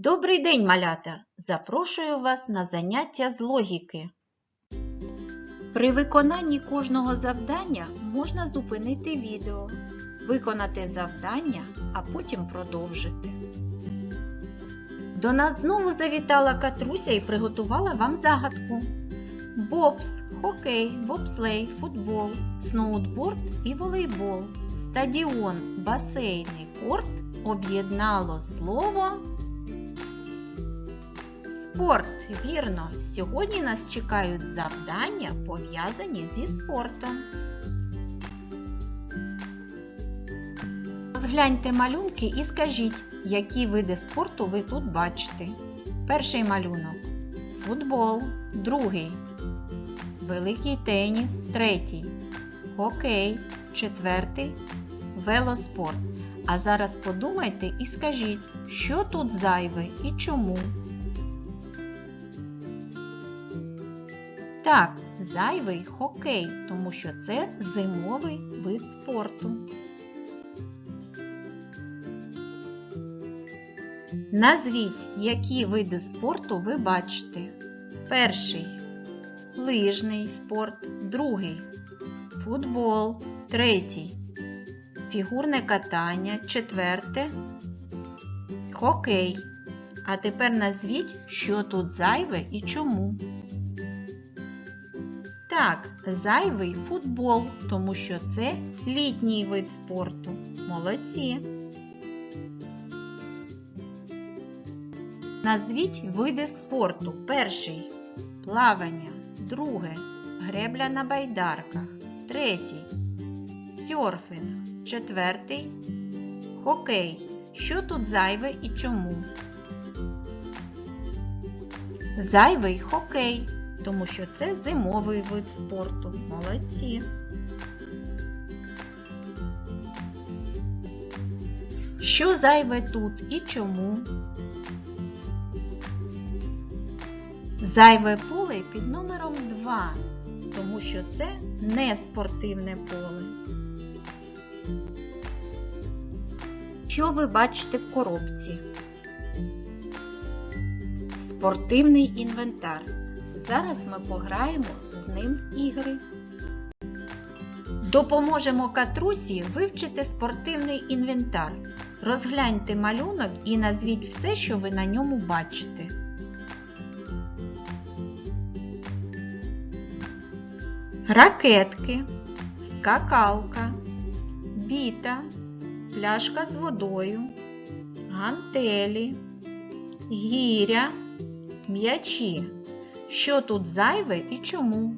Добрий день, малята! Запрошую вас на заняття з логіки. При виконанні кожного завдання можна зупинити відео, виконати завдання, а потім продовжити. До нас знову завітала Катруся і приготувала вам загадку. Бобс, хокей, бобслей, футбол, сноутборд і волейбол, стадіон, басейний корт об'єднало слово Спорт, вірно. Сьогодні нас чекають завдання, пов'язані зі спортом. Розгляньте малюнки і скажіть, які види спорту ви тут бачите. Перший малюнок футбол, другий, великий теніс, третій, хокей, четвертий, велоспорт. А зараз подумайте і скажіть, що тут зайве і чому. Так, зайвий хокей, тому що це зимовий вид спорту. Назвіть, які види спорту ви бачите. Перший лижний спорт, другий футбол, третій фігурне катання, четверте хокей. А тепер назвіть, що тут зайве і чому. Так, зайвий футбол, тому що це літній вид спорту. Молодці. Назвіть види спорту. Перший плавання, друге гребля на байдарках, третій сьорфинг, четвертий хокей. Що тут зайве і чому? Зайвий хокей, тому що це зимовий вид спорту. Молодці. Що зайве тут і чому? Зайве поле під номером 2, тому що це не спортивне поле. Що ви бачите в коробці? Спортивний інвентар. Зараз ми пограємо з ним ігри. Допоможемо катрусі вивчити спортивний інвентар. Розгляньте малюнок і назвіть все, що ви на ньому бачите. Ракетки, скакалка, біта, пляшка з водою, гантелі, гіря, м'ячі. Що тут зайве і чому?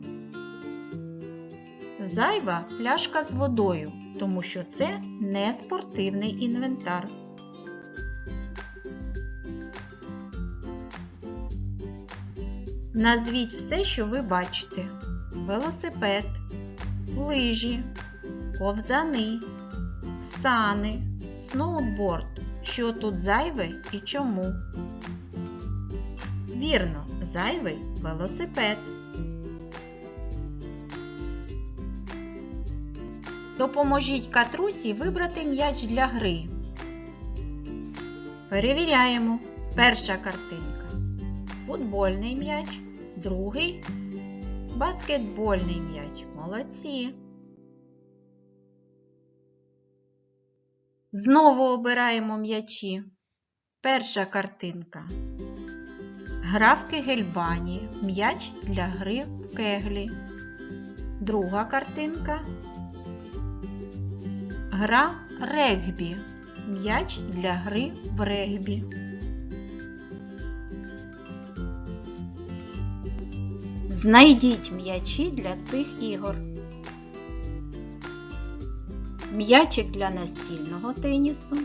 Зайва пляшка з водою, тому що це не спортивний інвентар. Назвіть все, що ви бачите: велосипед, лижі, ковзани, сани, сноуборд. Що тут зайве і чому? Вірно, зайвий велосипед. Допоможіть катрусі вибрати м'яч для гри. Перевіряємо. Перша картинка. Футбольний м'яч, другий баскетбольний м'яч. Молодці. Знову обираємо м'ячі. Перша картинка. Гра в кегельбані. М'яч для гри в кеглі. Друга картинка. Гра регбі. М'яч для гри в регбі. Знайдіть м'ячі для цих ігор. М'ячик для настільного тенісу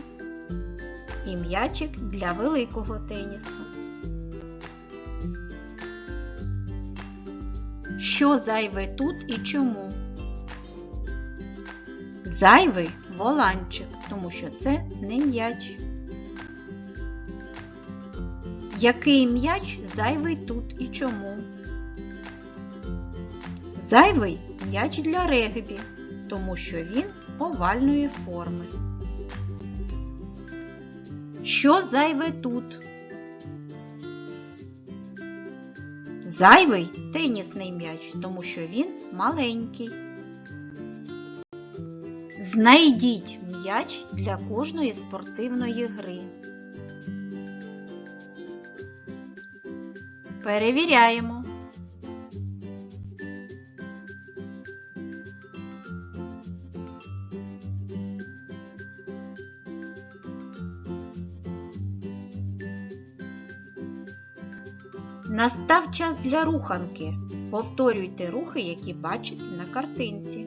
і м'ячик для великого тенісу. Що зайве тут і чому? Зайвий воланчик, тому що це не м'яч. Який м'яч зайвий тут і чому? Зайвий м'яч для регбі, тому що він овальної форми. Що зайве тут? Зайвий тенісний м'яч, тому що він маленький. Знайдіть м'яч для кожної спортивної гри. Перевіряємо. Настав час для руханки. Повторюйте рухи, які бачите на картинці.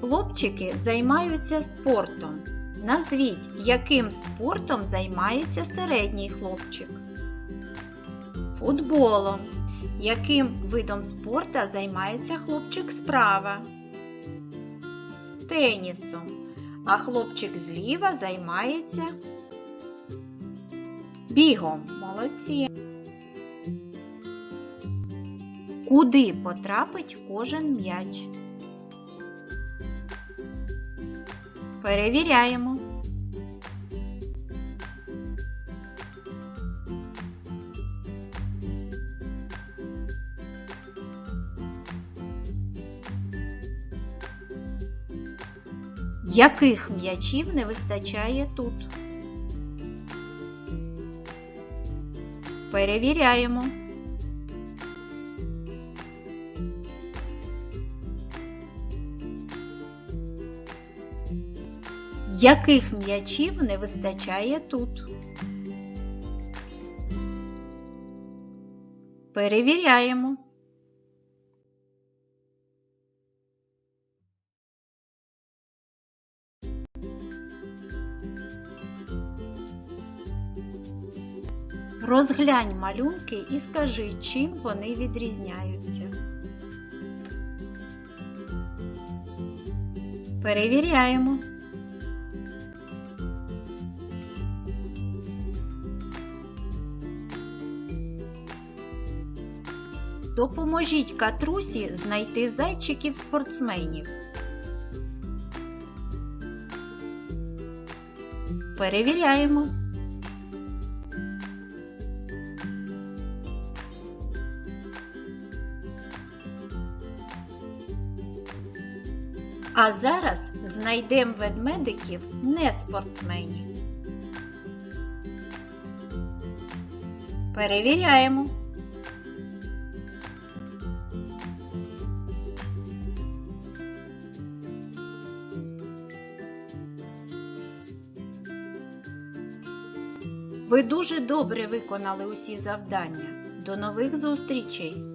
Хлопчики займаються спортом. Назвіть, яким спортом займається середній хлопчик. Футболом. Яким видом спорта займається хлопчик справа? Тенісом. А хлопчик зліва займається бігом. Молодці. Куди потрапить кожен м'яч? Перевіряємо. Яких м'ячів не вистачає тут? Перевіряємо. Яких м'ячів не вистачає тут? Перевіряємо. Розглянь малюнки і скажи, чим вони відрізняються. Перевіряємо. Допоможіть катрусі знайти зайчиків спортсменів. Перевіряємо. А зараз знайдемо ведмедиків не спортсменів. Перевіряємо. Ви дуже добре виконали усі завдання. До нових зустрічей!